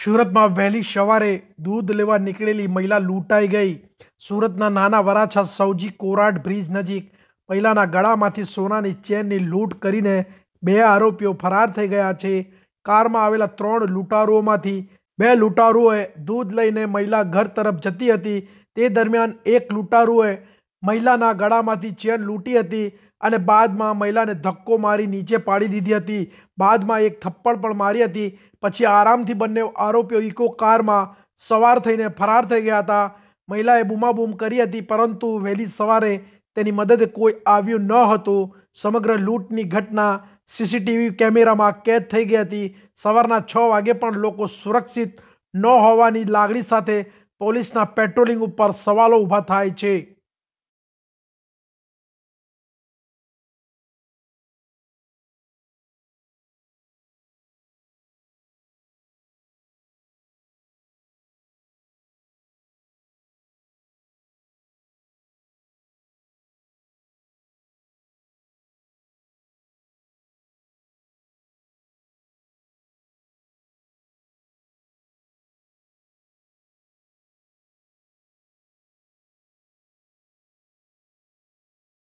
સુરતમાં વહેલી સવારે દૂધ લેવા નીકળેલી મહિલા લૂંટાઈ ગઈ. સુરતના નાના વરાછા સૌજી કોરાટ બ્રિજ નજીક મહિલાના ગળામાંથી સોનાની ચેનની લૂંટ કરીને બે આરોપીઓ ફરાર થઈ ગયા છે. કારમાં આવેલા ત્રણ લૂંટારુઓમાંથી બે લૂંટારુઓએ દૂધ લઈને મહિલા ઘર તરફ જતી હતી. તે દરમિયાન એક લૂંટારુએ મહિલાના ગળામાંથી ચેન લૂંટી હતી અને બાદમાં મહિલાને ધક્કો મારી નીચે પાડી દીધી હતી. બાદમાં એક થપ્પડ પણ મારી હતી. પછી આરામથી બંને આરોપીઓ ઇકો કારમાં સવાર થઈને ફરાર થઈ ગયા હતા. મહિલાએ બૂમાબૂમ કરી હતી, પરંતુ વહેલી સવારે તેની મદદે કોઈ આવ્યું ન હતું. સમગ્ર લૂંટની ઘટના સીસીટીવી કેમેરામાં કેદ થઈ ગઈ હતી. સવારના છ વાગે પણ લોકો સુરક્ષિત ન હોવાની લાગણી સાથે પોલીસના પેટ્રોલિંગ ઉપર સવાલો ઊભા થાય છે.